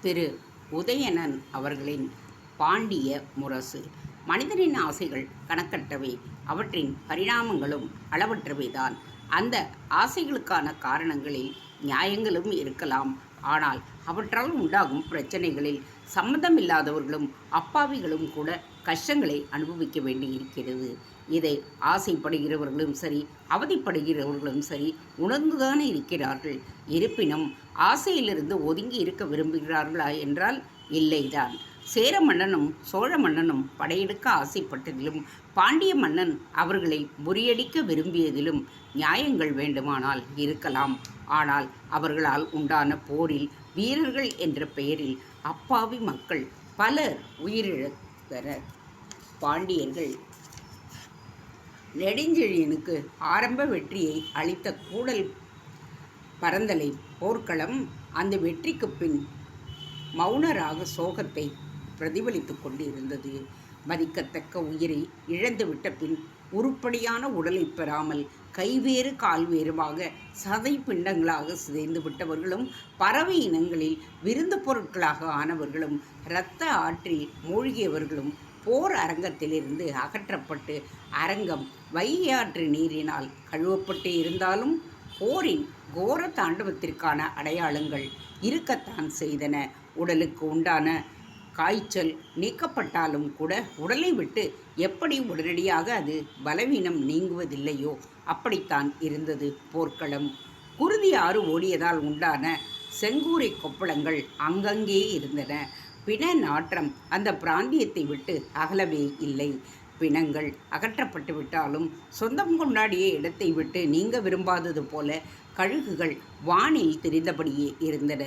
திரு உதயணன் அவர்களின் பாண்டிய முரசு. மனிதனின் ஆசைகள் கணக்கற்றவை. அவற்றின் பரிணாமங்களும் அளவற்றவைதான். அந்த ஆசைகளுக்கான காரணங்களில் நியாயங்களும் இருக்கலாம். ஆனால் அவற்றால் உண்டாகும் பிரச்சனைகளில் சம்மந்தமில்லாதவர்களும் அப்பாவிகளும் கூட கஷ்டங்களை அனுபவிக்க வேண்டியிருக்கிறது. இதை ஆசைப்படுகிறவர்களும் சரி அவதிப்படுகிறவர்களும் சரி உணர்ந்துதானே இருக்கிறார்கள். இருப்பினும் ஆசையிலிருந்து ஒதுங்கி இருக்க விரும்புகிறார்களா என்றால் இல்லைதான். சேர மன்னனும் சோழ மன்னனும் படையெடுக்க ஆசைப்பட்டதிலும் பாண்டிய மன்னன் அவர்களை முறியடிக்க விரும்பியதிலும் நியாயங்கள் வேண்டுமானால் இருக்கலாம். ஆனால் அவர்களால் உண்டான போரில் வீரர்கள் என்ற பெயரில் அப்பாவி மக்கள் பலர் உயிரிழந்தனர். பாண்டியர்கள் நெடுஞ்செழியனுக்கு ஆரம்ப வெற்றியை அளித்த கூடல் பரந்தலை போர்க்களம் அந்த வெற்றிக்கு பின் மௌனராக சோகத்தை பிரதிபலித்து கொண்டிருந்தது. மதிக்கத்தக்க உயிரை இழந்துவிட்ட பின் உருப்படியான உடலை பெறாமல் கைவேறு கால்வேறுவாக சதை பிண்டங்களாக சிதைந்து விட்டவர்களும் பறவை இனங்களில் விருந்து பொருட்களாக ஆனவர்களும் இரத்த ஆற்றில் மூழ்கியவர்களும் போர் அரங்கத்திலிருந்து அகற்றப்பட்டு அரங்கம் வையாற்று நீரினால் கழுவப்பட்டு இருந்தாலும் போரின் கோர தாண்டவத்திற்கான அடையாளங்கள் இருக்கத்தான் செய்தன. உடலுக்கு உண்டான காய்ச்சல் நீக்கப்பட்டாலும் கூட உடலை விட்டு எப்படி உடனடியாக அது பலவீனம் நீங்குவதில்லையோ அப்படித்தான் இருந்தது போர்க்களம். குருதி ஆறு ஓடியதால் உண்டான செங்கூரை கொப்பளங்கள் அங்கங்கே இருந்தன. பிண நாற்றம் அந்த பிராந்தியத்தை விட்டு அகலவே இல்லை. பிணங்கள் அகற்றப்பட்டு விட்டாலும் சொந்தம் கொண்டாடிய இடத்தை விட்டு நீங்க விரும்பாதது போல கழுகுகள் வானில் தெரிந்தபடியே இருந்தன.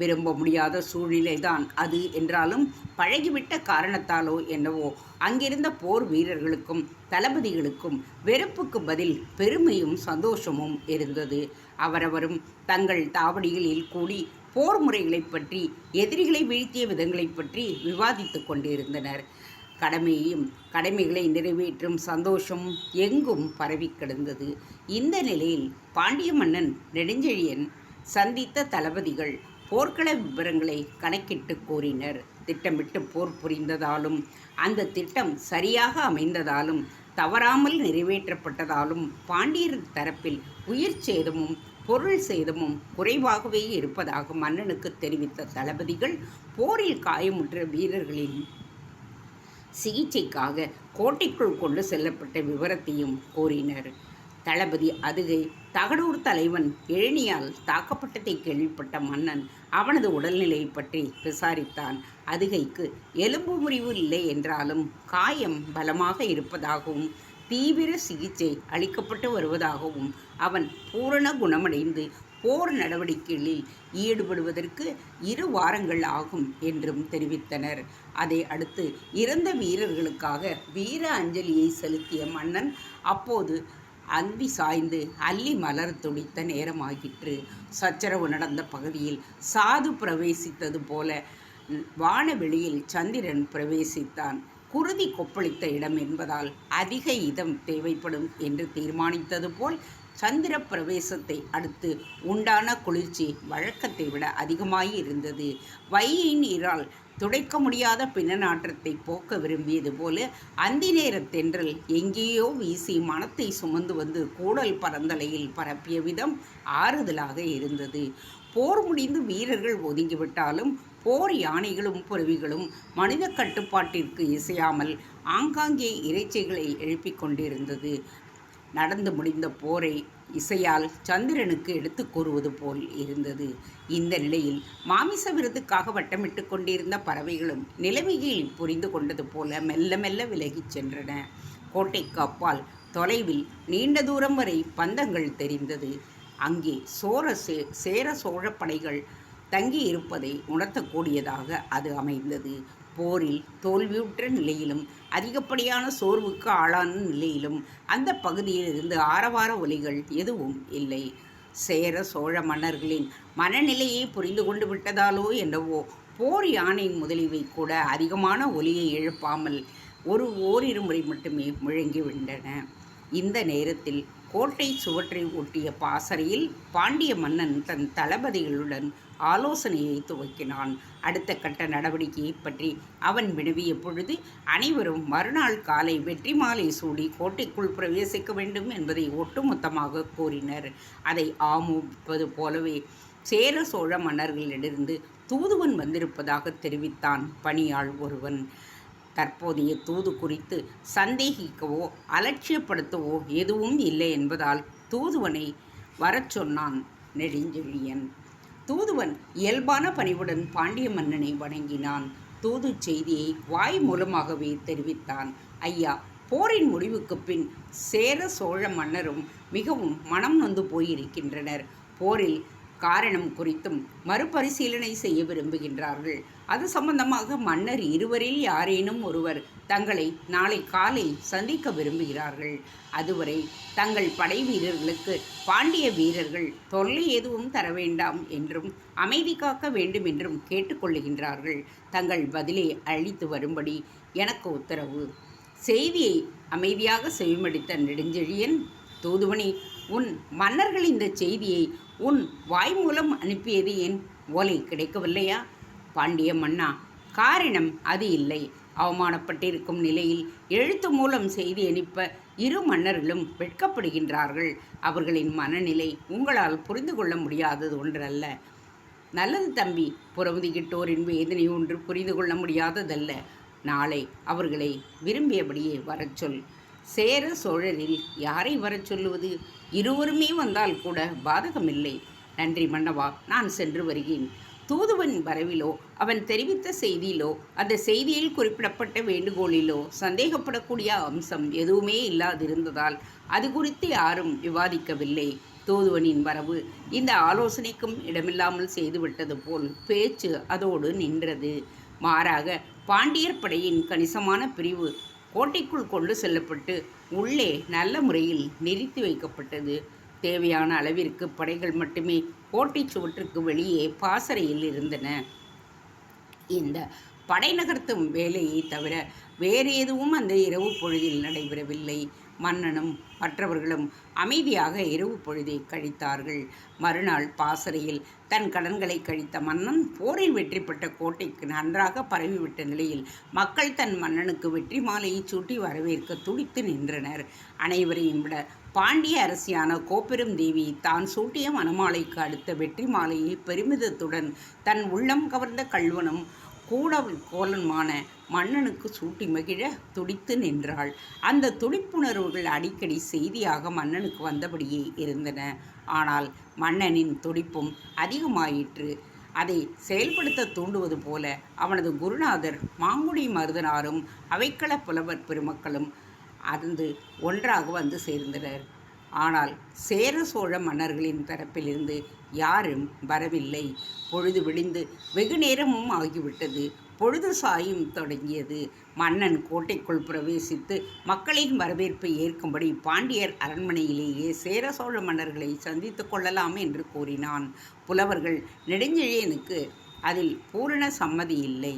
விரும்ப முடியாத சூழ்நிலைதான் அது என்றாலும் பழகிவிட்ட காரணத்தாலோ என்னவோ அங்கிருந்த போர் வீரர்களுக்கும் தளபதிகளுக்கும் வெறுப்புக்கு பதில் பெருமையும் சந்தோஷமும் இருந்தது. அவரவரும் தங்கள் தாவடிகளில் கூடி போர் முறைகளை பற்றி எதிரிகளை வீழ்த்திய விதங்களைப் பற்றி விவாதித்து கொண்டிருந்தனர். கடமையையும் கடமைகளை நிறைவேற்றும் சந்தோஷம் எங்கும் பரவி கிடந்தது. இந்த நிலையில் பாண்டிய மன்னன் நெடுஞ்செழியன் சந்தித்த தளபதிகள் போர்க்கள விவரங்களை கணக்கிட்டு கூறினர். திட்டமிட்டு போர் புரிந்ததாலும் அந்த திட்டம் சரியாக அமைந்ததாலும் தவறாமல் நிறைவேற்றப்பட்டதாலும் பாண்டியர் தரப்பில் உயிர் சேதமும் பொருள் சேதமும் குறைவாகவே இருப்பதாக மன்னனுக்கு தெரிவித்த தளபதிகள் போரில் காயமுற்ற வீரர்களின் சிகிச்சைக்காக கோட்டைக்குள் கொண்டு செல்லப்பட்ட விவரத்தையும் கூறினர். தளபதி அதுகை தகடூர் தலைவன் எழினியால் தாக்கப்பட்டதை கேள்விப்பட்ட மன்னன் அவனது உடல்நிலை பற்றி விசாரித்தான். அதுகைக்கு எலும்பு முறிவு இல்லை என்றாலும் காயம் பலமாக இருப்பதாகவும் தீவிர சிகிச்சை அளிக்கப்பட்டு வருவதாகவும் அவன் பூரண குணமடைந்து போர் நடவடிக்கைகளில் ஈடுபடுவதற்கு இரு வாரங்கள் ஆகும் என்றும் தெரிவித்தனர். அதை அடுத்து இறந்த வீரர்களுக்காக வீர அஞ்சலியை செலுத்திய மன்னன் அப்போது அன்பி சாய்ந்து அல்லி மலர் துடித்த நேரமாகிற்று. சச்சரவு நடந்த பகுதியில் சாது பிரவேசித்தது போல வானவெளியில் சந்திரன் பிரவேசித்தான். குருதி கொப்பளித்த இடம் என்பதால் அதிக இதம் தேவைப்படும் என்று தீர்மானித்தது போல் சந்திர பிரவேசத்தை அடுத்து உண்டான குளிர்ச்சி வழக்கத்தை விட அதிகமாய் இருந்தது. வையை நீரால் துடைக்க முடியாத பிணநாற்றத்தை போக்க விரும்பியது போல அந்தி நேரத்தென்றல் எங்கேயோ வீசி மனத்தை சுமந்து வந்து கூடல் பரந்தலையில் பரப்பிய விதம் ஆறுதலாக இருந்தது. போர் முடிந்து வீரர்கள் ஒதுங்கிவிட்டாலும் போர் யானைகளும் புறவிகளும் மனித கட்டுப்பாட்டிற்கு இசையாமல் ஆங்காங்கே இறைச்சிகளை எழுப்பிக் கொண்டிருந்தது. நடந்து முடிந்த போரை இசையால் சந்திரனுக்கு எடுத்து கூறுவது போல் இருந்தது. இந்த நிலையில் மாமிச விருதுக்காக வட்டமிட்டு கொண்டிருந்த பறவைகளும் நிலைமையில் புரிந்து கொண்டது போல மெல்ல மெல்ல விலகிச் சென்றன. கோட்டைக்கு அப்பால் தொலைவில் நீண்ட தூரம் வரை பந்தங்கள் தெரிந்தது. அங்கே சோர சே சேர சோழ படைகள் தங்கி இருப்பதை உணர்த்தக்கூடியதாக அது அமைந்தது. போரில் தோல்வியுற்ற நிலையிலும் அதிகப்படியான சோர்வுக்கு ஆளான நிலையிலும் அந்த பகுதியிலிருந்து ஆரவார ஒலிகள் எதுவும் இல்லை. சேர சோழ மன்னர்களின் மனநிலையை புரிந்து கொண்டு விட்டதாலோ என்னவோ போர் யானை முதலியவை கூட அதிகமான ஒலியை எழுப்பாமல் ஒரு ஓரிரு முறை மட்டுமே முழங்கி விட்டன. இந்த நேரத்தில் கோட்டை சுவற்றை ஒட்டிய பாசறையில் பாண்டிய மன்னன் தன் தளபதிகளுடன் ஆலோசனையை துவக்கினான். அடுத்த கட்ட நடவடிக்கையை பற்றி அவன் வினவிய பொழுது அனைவரும் மறுநாள் காலை வெற்றி மாலை சூடி கோட்டைக்குள் பிரவேசிக்க வேண்டும் என்பதை ஒட்டுமொத்தமாக கூறினர். அதை ஆமோபிப்பது போலவே சேர சோழ மன்னர்களிடமிருந்து தூதுவன் வந்திருப்பதாக தெரிவித்தான் பணியாள் ஒருவன். தற்போதைய தூது குறித்து சந்தேகிக்கவோ அலட்சியப்படுத்தவோ எதுவும் இல்லை என்பதால் தூதுவனை வரச் சொன்னான் நெடுஞ்செழியன். தூதுவன் இயல்பான பணிவுடன் பாண்டிய மன்னனை வணங்கினான். தூது செய்தியை வாய் மூலமாகவே தெரிவித்தான். ஐயா போரின் முடிவுக்கு பின் சேர சோழ மன்னரும் மிகவும் மனம் நொந்து போயிருக்கின்றனர். போரில் காரணம் குறித்தும் மறுபரிசீலனை செய்ய விரும்புகின்றார்கள். அது சம்பந்தமாக மன்னர் இருவரில் யாரேனும் ஒருவர் தங்களை நாளை காலை சந்திக்க விரும்புகிறார்கள். அதுவரை தங்கள் படை வீரர்களுக்கு பாண்டிய வீரர்கள் தொல்லை எதுவும் தர வேண்டாம் என்றும் அமைதி காக்க வேண்டும் என்றும் கேட்டுக்கொள்ளுகின்றார்கள் தங்கள் பதிலை அழித்து வரும்படி எனக்கு உத்தரவு. செய்தியை அமைதியாக செவிமடித்த நெடுஞ்செழியன் தூதுவனி உன் மன்னர்கள் இந்த செய்தியை உன் வாய் மூலம் அனுப்பியது ஏன்? ஓலை கிடைக்கவில்லையா? பாண்டிய மன்னா காரணம் அது இல்லை. அவமானப்பட்டிருக்கும் நிலையில் எழுத்து மூலம் செய்தி அனுப்ப இரு மன்னர்களும் வெட்கப்படுகின்றார்கள். அவர்களின் மனநிலை உங்களால் புரிந்து கொள்ள முடியாதது ஒன்றல்ல. நல்லது தம்பி புறமுதுகிட்டோரின் வேதனை ஒன்று புரிந்து கொள்ள முடியாததல்ல. நாளை அவர்களை விரும்பியபடியே வரச் சொல். சேர சோழரில் யாரை வரச் சொல்லுவது? இருவருமே வந்தால் கூட பாதகமில்லை. நன்றி மன்னவா நான் சென்று வருகிறேன். தூதுவன் வரவிலோ அவன் தெரிவித்த செய்தியிலோ அந்த செய்தியில் குறிப்பிடப்பட்ட வேண்டுகோளிலோ சந்தேகப்படக்கூடிய அம்சம் எதுவுமே இல்லாதிருந்ததால் அது குறித்து யாரும் விவாதிக்கவில்லை. தூதுவனின் வரவு இந்த ஆலோசனைக்கும் இடமில்லாமல் செய்துவிட்டது போல் பேச்சு அதோடு நின்றது. மாறாக பாண்டியர் படையின் கணிசமான பிரிவு கோட்டைக்குள் கொண்டு செல்லப்பட்டு உள்ளே நல்ல முறையில் நிறுத்தி வைக்கப்பட்டது. தேவையான அளவிற்கு படைகள் மட்டுமே கோட்டை சுவற்றுக்கு வெளியே பாசறையில் இருந்தன. இந்த படை நகர்த்தும் வேலையை தவிர வேறு எதுவும் அந்த இரவு பொழுதில் நடைபெறவில்லை. மன்னனும் மற்றவர்களும் அமைதியாக இரவு பொழுதை கழித்தார்கள். மறுநாள் பாசறையில் தன் கடன்களை கழித்த மன்னன் போரில் வெற்றி பெற்ற கோட்டைக்கு நன்றாக பரவிவிட்ட நிலையில் மக்கள் தன் மன்னனுக்கு வெற்றி மாலையை சூட்டி வரவேற்க துடித்து நின்றனர். அனைவரையும் விட பாண்டிய அரசியான கோப்பெரும் தேவி தான் சூட்டிய மணமாலைக்கு அடுத்த வெற்றி மாலையை பெருமிதத்துடன் தன் உள்ளம் கவர்ந்த கல்வனும் கூட கோலன்மான மன்னனுக்கு சூட்டி மகிழ துடித்து நின்றாள். அந்த துடிப்புணர்வுகள் அடிக்கடி செய்தியாக மன்னனுக்கு வந்தபடியே இருந்தன. ஆனால் மன்னனின் துடிப்பும் அதிகமாயிற்று. அதை செயல்படுத்த தூண்டுவது போல அவனது குருநாதர் மாங்குடி மருதனாரும் அவைக்கள புலவர் பெருமக்களும் அருந்து ஒன்றாக வந்து சேர்ந்தனர். ஆனால் சேர சோழ மன்னர்களின் தரப்பிலிருந்து யாரும் வரவில்லை. பொழுது விடிந்து வெகு நேரமும் ஆகிவிட்டது. பொழுது சாயும் தொடங்கியது. மன்னன் கோட்டைக்குள் பிரவேசித்து மக்களின் வரவேற்பை ஏற்கும்படி பாண்டியர் அரண்மனையிலேயே சேர சோழ மன்னர்களை சந்தித்து கொள்ளலாம் என்று கூறினான். புலவர்கள் நெடுஞ்செழியனுக்கு அதில் பூரண சம்மதி இல்லை.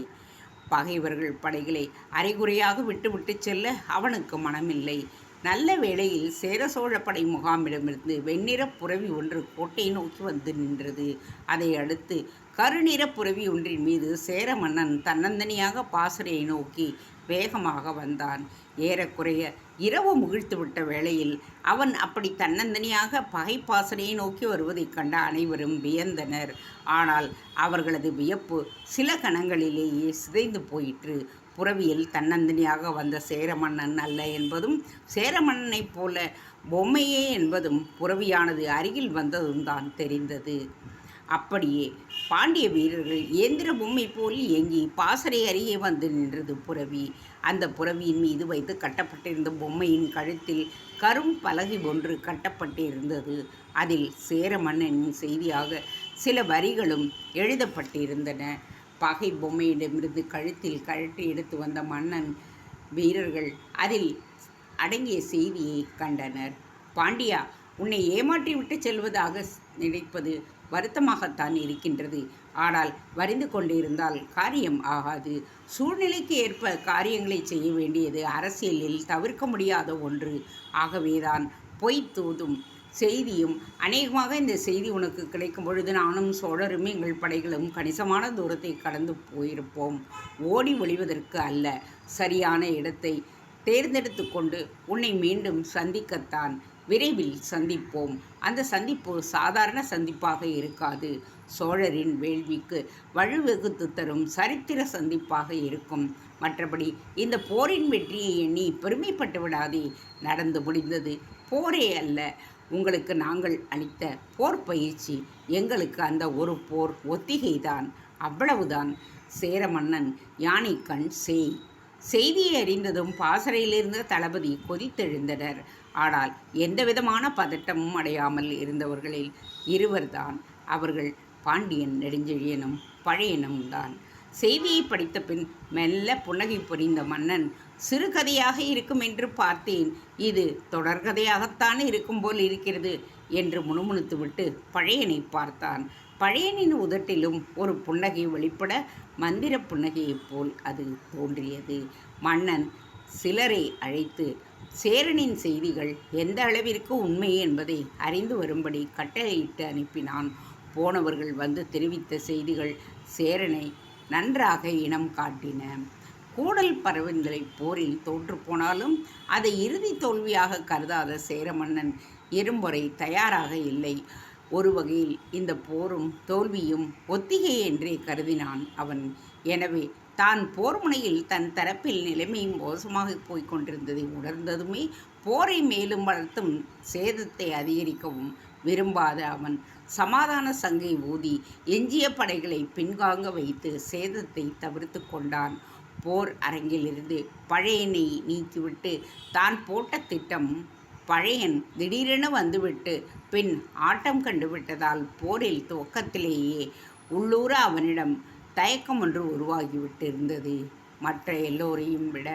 பகைவர்கள் படைகளை அரைகுறையாக விட்டுவிட்டு செல்ல அவனுக்கு மனமில்லை. நல்ல வேளையில் சேர சோழப்படை முகாமிடமிருந்து வெண்ணிற புறவி ஒன்று கோட்டையை நோக்கி வந்து நின்றது. அதை அடுத்து கருநிற புறவி ஒன்றின் மீது சேர மன்னன் தன்னந்தனியாக பாசறையை நோக்கி வேகமாக வந்தான். ஏறக்குறைய இரவு முகிழ்த்துவிட்ட வேளையில் அவன் அப்படி தன்னந்தனியாக பகை பாசனையை நோக்கி வருவதைக் கண்ட அனைவரும் வியந்தனர். ஆனால் அவர்களது வியப்பு சில கணங்களிலேயே சிதைந்து போயிற்று. புறவியில் தன்னந்தனியாக வந்த சேரமன்னன் அல்ல என்பதும் சேரமன்னனைப் போல பொம்மையே என்பதும் புறவியானது அருகில் வந்ததும் தான் தெரிந்தது. அப்படியே பாண்டிய வீரர்கள் இயந்திர பொம்மை போல் இயங்கி பாசறை அருகே வந்து நின்றது புறவி. அந்த புறவியின் மீது வைத்து கட்டப்பட்டிருந்த பொம்மையின் கழுத்தில் கரும் பலகை ஒன்று கட்டப்பட்டிருந்தது. அதில் சேர மன்னனின் செய்தியாக சில வரிகளும் எழுதப்பட்டிருந்தன. பகை பொம்மையிடமிருந்து கழுத்தில் கழற்றி எடுத்து வந்த மன்னன் வீரர்கள் அதில் அடங்கிய செய்தியை கண்டனர். பாண்டியா உன்னை ஏமாற்றி விட்டு செல்வதாக நினைப்பது வருத்தமாகத்தான் இருக்கின்றது. ஆனால் வரிந்து கொண்டிருந்தால் காரியம் ஆகாது. சூழ்நிலைக்கு ஏற்ப காரியங்களை செய்ய வேண்டியது அரசியலில் தவிர்க்க முடியாத ஒன்று. ஆகவேதான் பொய் தூதும். செய்தியும் அநேகமாக இந்த செய்தி உனக்கு கிடைக்கும் பொழுது நானும் சோழரும் எங்கள் படைகளும் கணிசமான தூரத்தை கடந்து போயிருப்போம். ஓடி ஒளிவதற்கு அல்ல சரியான இடத்தை தேர்ந்தெடுத்து கொண்டு உன்னை மீண்டும் சந்திக்கத்தான் விரைவில் சந்திப்போம். அந்த சந்திப்பு சாதாரண சந்திப்பாக இருக்காது. சோழரின் வேள்விக்கு வலுவகுத்து தரும் சரித்திர சந்திப்பாக இருக்கும். மற்றபடி இந்த போரின் வெற்றியை எண்ணி பெருமைப்பட்டு விடாதே. நடந்து முடிந்தது போரே அல்ல உங்களுக்கு நாங்கள் அளித்த போர் பயிற்சி எங்களுக்கு அந்த ஒரு போர் ஒத்திகைதான். அவ்வளவுதான். சேர மன்னன் யானை கண் செய். செய்தியை அறிந்ததும் பாசறையிலிருந்த தளபதி கொதித்தெழுந்தனர். ஆனால் எந்த விதமான பதட்டமும் அடையாமல் இருந்தவர்களில் இருவர்தான். அவர்கள் பாண்டியன் நெடுஞ்செழியனும் பழையனும் தான் செய்தியை படித்த பின் மெல்ல புன்னகை புரிந்த மன்னன் சிறுகதையாக இருக்கும் என்று பார்த்தேன். இது தொடர்கதையாகத்தான் இருக்கும் போல் இருக்கிறது என்று முணுமுணுத்துவிட்டு பழையனை பார்த்தான். பழையனின் உதட்டிலும் ஒரு புன்னகை வெளிப்பட மந்திர புன்னகையைப் போல் அது தோன்றியது. மன்னன் சிலரை அழைத்து சேரனின் செய்திகள் எந்த அளவிற்கு உண்மை என்பதை அறிந்து வரும்படி கட்டளையிட்டு அனுப்பினான். போனவர்கள் வந்து தெரிவித்த செய்திகள் சேரனை நன்றாக இனம் காட்டின. கூடல் பறவைகளை போரில் தோற்றுப்போனாலும் அதை இறுதி தோல்வியாக கருதாத சேர மன்னன் இரும்பொறை தயாராக இல்லை. ஒரு வகையில் இந்த போரும் தோல்வியும் ஒத்திகை என்றே கருதினான் அவன். எனவே தான் போர் முனையில் தன் தரப்பில் நிலைமையும் மோசமாக போய்க் கொண்டிருந்ததை உணர்ந்ததுமே போரை மேலும் வளர்த்தும் சேதத்தை அதிகரிக்கவும் விரும்பாத அவன் சமாதான சங்கை ஊதி எஞ்சிய படைகளை பின்காங்க வைத்து சேதத்தை தவிர்த்து கொண்டான். போர் அரங்கிலிருந்து பழையனை நீக்கிவிட்டு தான் போட்ட திட்டம் பழையன் திடீரென வந்துவிட்டு பின் ஆட்டம் கண்டுவிட்டதால் போரில் துவக்கத்திலேயே உள்ளூர அவனிடம் தயக்கம் ஒன்று உருவாகிவிட்டிருந்தது. மற்ற எல்லோரையும் விட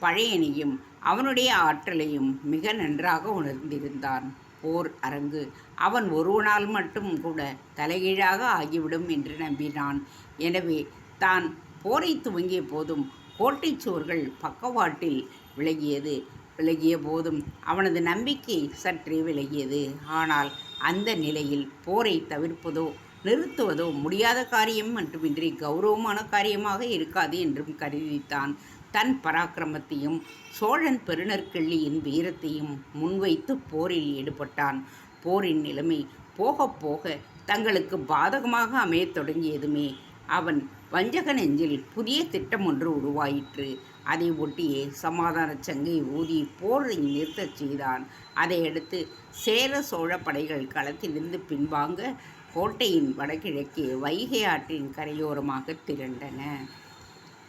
பழையனையும் அவனுடைய ஆற்றலையும் மிக நன்றாக உணர்ந்திருந்தான். போர் அரங்கு. அவன் ஒருவனால் மட்டும் கூட தலைகீழாக ஆகிவிடும் என்று நம்பினான். எனவே தான் போரை துவங்கிய போதும் கோட்டை சுவர்கள் பக்கவாட்டில் விலகியது. விலகிய போதும் அவனது நம்பிக்கை சற்றே விலகியது. ஆனால் அந்த நிலையில் போரை தவிர்ப்பதோ நிறுத்துவதோ முடியாத காரியம் மட்டுமின்றி கௌரவமான காரியமாக இருக்காது என்றும் கருதித்தான். தன் பராக்கிரமத்தையும் சோழன் பெருநற்கிள்ளியின் வீரத்தையும் முன்வைத்து போரில் ஈடுபட்டான். போரின் நிலைமை போக போக தங்களுக்கு பாதகமாக அமையத் தொடங்கியதுமே அவன் வஞ்சக நெஞ்சில் புதிய திட்டம் ஒன்று உருவாயிற்று. அதை ஒட்டியே சமாதான சங்கை ஊதி போரை நிறுத்தச் செய்தான். அதையடுத்து சேர சோழ படைகள் களத்திலிருந்து பின்வாங்க கோட்டையின் வடகிழக்கே வைகை ஆற்றின் கரையோரமாக திரண்டன.